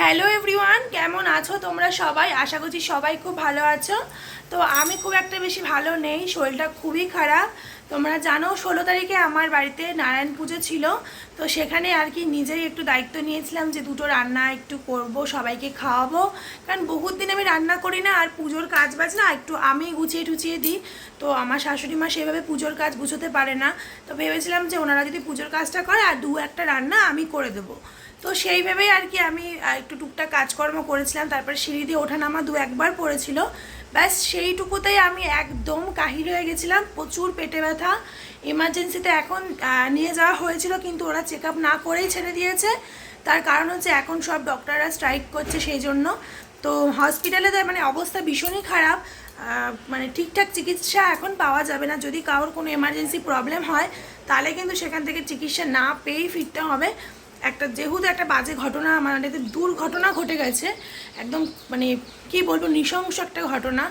Hello everyone কেমন আছো তোমরা সবাই? আশা করছি সবাই খুব ভালো আছো। তো আমি খুব একটা বেশি ভালো নেই, শরীরটা খুবই খারাপ। তোমরা জানো, ষোলো তারিখে আমার বাড়িতে নারায়ণ পুজো ছিল, তো সেখানে আর কি নিজেই একটু দায়িত্ব নিয়েছিলাম যে দুটো রান্না একটু করব, সবাইকে খাওয়াবো। কারণ বহুত দিন আমি রান্না করি না, আর পুজোর কাজ বাজ না একটু আমি গুছিয়ে টুচিয়ে দিই। তো আমার শাশুড়ি মা সেভাবে পুজোর কাজ গুছোতে পারে না। তো ভেবেছিলাম যে ওনারা যদি পুজোর কাজটা করে আর দু একটা রান্না আমি করে দেবো। তো সেই ভেবেই আর কি আমি একটু টুকটাক কাজকর্ম করেছিলাম। তারপরে সিঁড়ি দিয়ে ওঠানামা দু একবার পড়েছিল। ব্যাস, সেইটুকুতেই আমি একদম কাহিল হয়ে গেছিলাম। প্রচুর পেটে ব্যথা। এমার্জেন্সিতে এখন নিয়ে যাওয়া হয়েছিল, কিন্তু ওরা চেক আপ না করেই ছেড়ে দিয়েছে। তার কারণ হচ্ছে এখন সব ডক্টররা স্ট্রাইক করছে সেই জন্য। তো হসপিটালে তো মানে অবস্থা ভীষণই খারাপ। মানে ঠিকঠাক চিকিৎসা এখন পাওয়া যাবে না। যদি কারোর কোনো এমার্জেন্সি প্রবলেম হয়, তাহলে কিন্তু সেখান থেকে চিকিৎসা না পেয়েই ফিরতে হবে। একটা যেহেতু একটা বাজে ঘটনা আমার একটা দুর্ঘটনা ঘটে গেছে। একদম মানে কি বলব, নৃশংস একটা ঘটনা,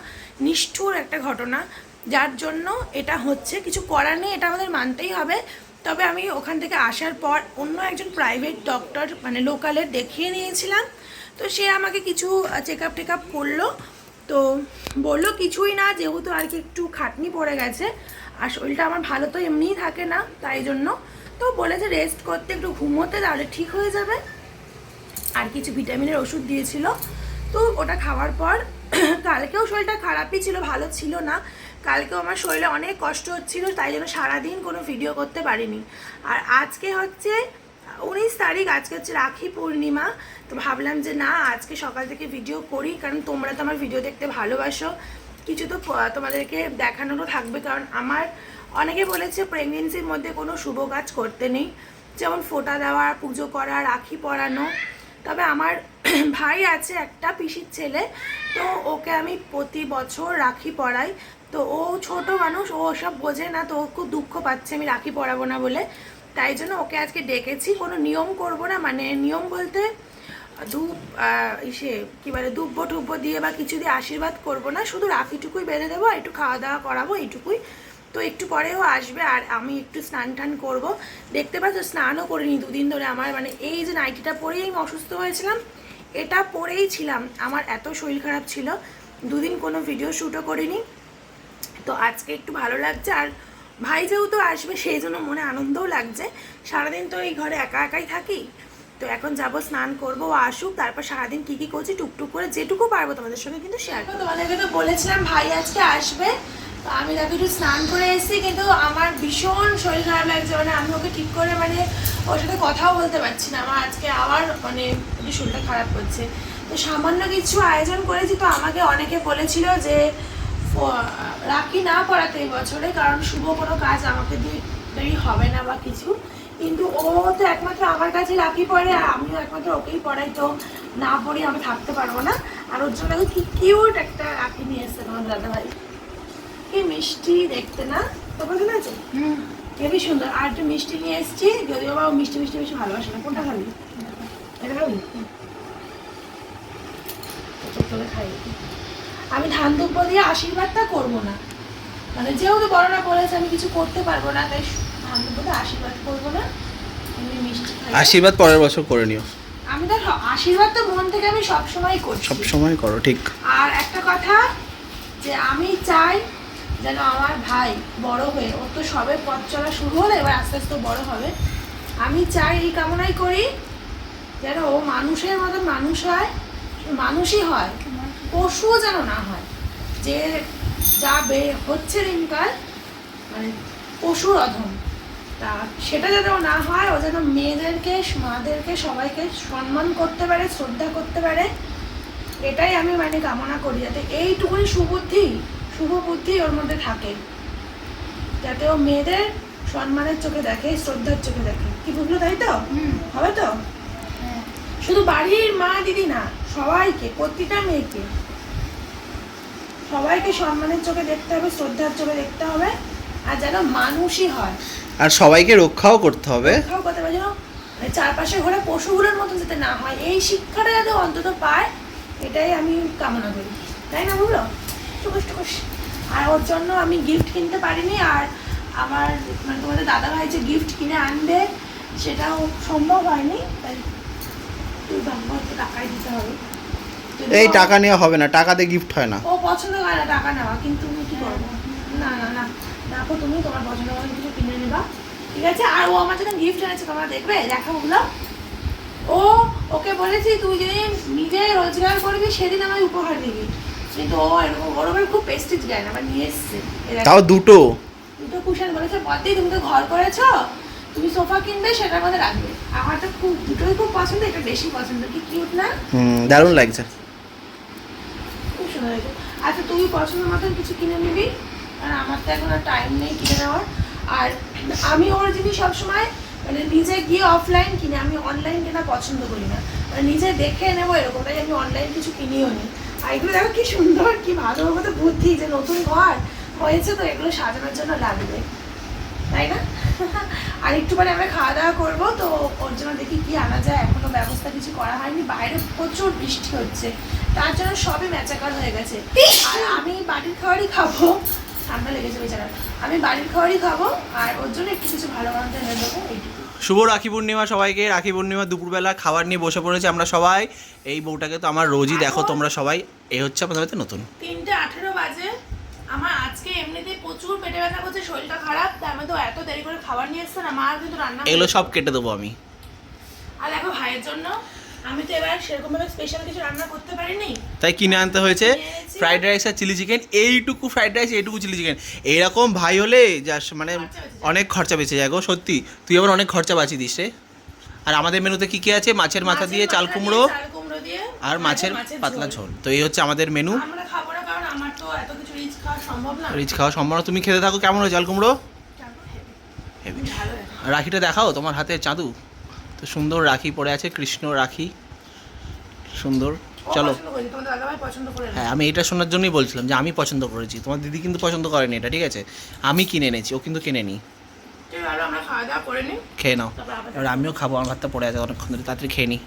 নিষ্ঠুর একটা ঘটনা। যার জন্য এটা হচ্ছে, কিছু করার নেই, এটা আমাদের মানতেই হবে। তবে আমি ওখান থেকে আসার পর অন্য একজন প্রাইভেট ডক্টর মানে লোকালের দেখিয়ে নিয়েছিলাম। তো সে আমাকে কিছু চেক আপ টেক আপ করল। তো বলল, কিছুই না, যেহেতু আর কি একটু খাটনি পড়ে গেছে। আর শরীরটা আমার ভালো তো এমনিই থাকে না, তাই জন্য তো বলেছে রেস্ট করতে, একটু ঘুমোতে, তাহলে ঠিক হয়ে যাবে। আর কিছু ভিটামিনের ওষুধ দিয়েছিল। তো ওটা খাওয়ার পর কালকেও শরীরটা খারাপই ছিল, ভালো ছিল না। কালকেও আমার শরীরে অনেক কষ্ট হচ্ছিল, তাই জন্য সারাদিন কোনো ভিডিও করতে পারিনি। আর আজকে হচ্ছে উনিশ তারিখ, আজকে হচ্ছে রাখি পূর্ণিমা। তো ভাবলাম যে না, আজকে সকাল থেকে ভিডিও করি, কারণ তোমরা তো আমার ভিডিও দেখতে ভালোবাসো। কিছু তো তোমাদেরকে দেখানোরও থাকবে, কারণ আমার অনেকে বলেছে প্রেগনেন্সির মধ্যে কোনো শুভ কাজ করতে নেই। যেমন ফোঁটা দেওয়া, পুজো করা, রাখি পরানো। তবে আমার ভাই আছে একটা পিসির ছেলে, তো ওকে আমি প্রতি বছর রাখি পরাই। তো ও ছোট মানুষ, ও সব বোঝে না, তো ও খুব দুঃখ পাচ্ছে আমি রাখি পরাবো না বলে। তাই জন্য ওকে আজকে ডেকেছি। কোনো নিয়ম করব না মানে নিয়ম বলতে ধূপ ইসে, কী বলে দুব্বো টুব্বো দিয়ে বা কিছু দিয়ে আশীর্বাদ করব না, শুধু রাখিটুকুই বেঁধে দেবো একটু খাওয়া দাওয়া করাবো এইটুকুই। তো একটু পরেও আসবে, আর আমি একটু স্নান টান করব। দেখতে পাচ্ছ, স্নানও করিনি দুদিন ধরে আমার মানে এই যে নাইটিটা পরেই আমি অসুস্থ হয়েছিলাম, এটা পরেই ছিলাম। আমার এত শরীর খারাপ ছিল, দুদিন কোনো ভিডিও শ্যুটও করিনি। তো আজকে একটু ভালো লাগছে, আর ভাই যেহেতু আসবে, সেই জন্য মনে আনন্দও লাগছে। সারাদিন তো এই ঘরে একা একাই থাকি তো এখন যাব, স্নান করব, ও আসুক, তারপর সারাদিন কি কি করছি, টুকটুক করে যেটুকু পারব তোমাদের সঙ্গে কিন্তু শেয়ার করব। তোমাদেরকে তো বলেছিলাম ভাই আজকে আসবে, তো আমি দেখো একটু স্নান করে এসেছি, কিন্তু আমার ভীষণ শরীর খারাপ লাগছে মানে আমি ওকে ঠিক করে মানে ওর সাথে কথাও বলতে পারছি না, আমার আজকে আবার মানে একটু শরীরটা খারাপ করছে। তো সামান্য কিছু আয়োজন করেছি, তো আমাকে অনেকে বলেছিল যে রাখি না পড়াতে এই বছরে, কারণ শুভ কোনো কাজ আমাকে দিয়ে দেরি হবে না বা কিছু। কিন্তু ও তো একমাত্র আমার কাছে রাখি পড়ে আর আমিও একমাত্র ওকেই পড়াই তো না পড়ি আমি থাকতে পারব না। আর ওর জন্য কি কিউট একটা রাখি নিয়ে এসছে তোমার দাদা ভাই কি মিষ্টি দেখতে না? তোমার কেনা আছে? হেবি সুন্দর। আর একটু মিষ্টি নিয়ে এসেছি যদিও বা মিষ্টি মিষ্টি বেশি ভালোবাসে না। কোনটা খাবি? এটা খাবি? তোকে খাই। আমি ধান দুব্ব দিয়ে আশীর্বাদটা করব না। মানে যেহেতু বড়রা বলেছে আমি কিছু করতে পারব না তাই দুব্ব দিয়ে আশীর্বাদ করব না এমনি মিষ্টি আশীর্বাদ পরের বছর করে নিও। আমি তো আশীর্বাদ তো মন থেকে আমি সবসময় করছি। সব সময় করো ঠিক। আর একটা কথা যে আমি চাই যেন আমার ভাই বড় হয়ে ওর তো সবে পথ চলা শুরু হলো এবার আস্তে আস্তে বড় হবে। আমি চাই এই কামনাই করি যেন ও মানুষের মতো মানুষ হয় মানুষই হয় পশু যেন না হয় যে যা বে হচ্ছে দিনকাল মানে পশুর অধম। তা সেটা যাতে ও না হয় ও যেন মেয়েদেরকে মাদেরকে সবাইকে সম্মান করতে পারে শ্রদ্ধা করতে পারে এটাই আমি মানে কামনা করি যাতে এইটুকুনি সুবুদ্ধি শুভ বুদ্ধি ওর মধ্যে থাকে। যাতে ও মেয়েদের সম্মানের চোখে দেখে শ্রদ্ধার চোখে দেখে। কি বুঝলো তাই তো? হবে তো? শুধু বাড়ির মা দিদি না সবাইকে প্রতিটা মেয়েকে সবাইকে সম্মানের চোখে দেখতে হবে শ্রদ্ধার চোখে দেখতে হবে আর যেন মানুষই হয়। আর সবাইকে রক্ষাও করতে হবে। শিক্ষাও করতে যেন মানে চারপাশে ঘোরা পশুগুলোর মতো যাতে না হয়। এই শিক্ষাটা যাতে অন্তত পায় এটাই আমি কামনা করি। তাই না বুঝলো টুকুস টুকুস আর ওর জন্য আমি গিফট কিনতে পারিনি আর আমার মানে তোমাদের দাদা ভাই যে গিফট কিনে আনবে সেটাও সম্ভব হয়নি তাই তুই তো টাকাই দিতে হবে। এই টাকা নেওয়া হবে না টাকাতে গিফট হয় না। ও পছন্দ করে না টাকা নেওয়া কিন্তু তুমি কি করব? না না না। দেখো তুমি তোমার পছন্দ মতো কিছু কিনে নেবা ঠিক আছে? আর ও আমার জন্য গিফট এনেছে তোমরা দেখবে? দেখা ওগুলো। ও ওকে বলেছি তুই যেদিন নিজে রোজগার করবি সেদিন আমায় উপহার দিবি। কিন্তু ও এরকম ওর ওপর খুব পেস্টিজ জ্ঞান আমার নিয়ে এসছে। তাও দুটো? দুটো কুশন বলেছে পদ্মে তুমি তো ঘর করেছ তুমি সোফা কিনবে সেটার মধ্যে রাখবে। আমার তো খুব দুটোই খুব পছন্দ এটা বেশি পছন্দ। কি কিউট না? হুম দারুণ লাগছে। খুব সুন্দর হয়েছে আচ্ছা তুই পছন্দ মতন কিছু কিনে নিবি? আর আমার তো এখন আর টাইম নেই কিনে নেওয়ার। আর আমি ওর জিনিস সবসময় মানে নিজে গিয়ে অফলাইন কিনে, আমি অনলাইন কেনা পছন্দ করি না। মানে নিজে দেখে নেব এরকম তাই আমি অনলাইন কিছু কিনিও নি। আর এগুলো দেখো কি সুন্দর, কি ভালো মতো বুদ্ধি, যে নতুন ঘর হয়েছে তো, এগুলো সাজানোর জন্য লাগবে। তাই না? আর একটু পরে আমরা খাওয়া দাওয়া করব, তো ওর জন্য দেখি কি আনা যায়। এখনও ব্যবস্থা কিছু করা হয়নি। বাইরে প্রচুর বৃষ্টি হচ্ছে। তার জন্য সবই ম্যাচাকার হয়ে গেছে। আর আমি বাড়ির খাবারই খাব। ঠান্ডা লেগেছে বেচারা আমি বাড়ির খাবারই খাব আর ওর জন্য একটু কিছু ভালো হয়ে এইটুকু। শুভ রাখি পূর্ণিমা সবাইকে। রাখি পূর্ণিমা দুপুরবেলা খাবার নিয়ে বসে পড়েছি আমরা সবাই। এই বউটাকে তো আমার রোজই দেখো তোমরা সবাই। এই হচ্ছে আমাদের বাড়িতে নতুন। তিনটে আঠেরো বাজে। আমার আজকে এমনিতেই প্রচুর পেটে ব্যথা করছে শরীরটা খারাপ তার মধ্যে ও এত দেরি করে খাবার নিয়ে এসছে না মা কিন্তু রান্না এগুলো সব কেটে দেবো আমি। আর দেখো ভাইয়ের জন্য। আমি তো এবার সেরকম ভাবে স্পেশাল কিছু রান্না করতে পারিনি। তাই কিনে আনতে হয়েছে। ফ্রাইড রাইস আর চিলি চিকেন এইটুকু ফ্রাইড রাইস এইটুকু চিলি চিকেন এইরকম ভাই হলে যা মানে। অনেক খরচা বেঁচে যায় গো সত্যি। তুই আবার অনেক খরচা বাঁচিয়ে দিস রে। আর আমাদের মেনুতে কি কি আছে? মাছের মাথা দিয়ে চাল কুমড়ো আর মাছের পাতলা ঝোল। তো এই হচ্ছে আমাদের মেনু। রিচ খাওয়া সম্ভব না। তুমি খেতে থাকো কেমন হয় চাল কুমড়ো। রাখিটা দেখাও তোমার হাতে চাঁদু। তো সুন্দর রাখি পরে আছে কৃষ্ণ রাখি। সুন্দর। চলো। হ্যাঁ আমি এটা শোনার জন্যই বলছিলাম যে আমি পছন্দ করেছি। তোমার দিদি কিন্তু পছন্দ করেনি এটা ঠিক আছে? আমি কিনে এনেছি ও কিন্তু কিনে নি খেয়ে নাও। এবার আমিও খাব আমার ভাতটা পড়ে আছে অনেকক্ষণ ধরে। তাড়াতাড়ি খেয়ে নিই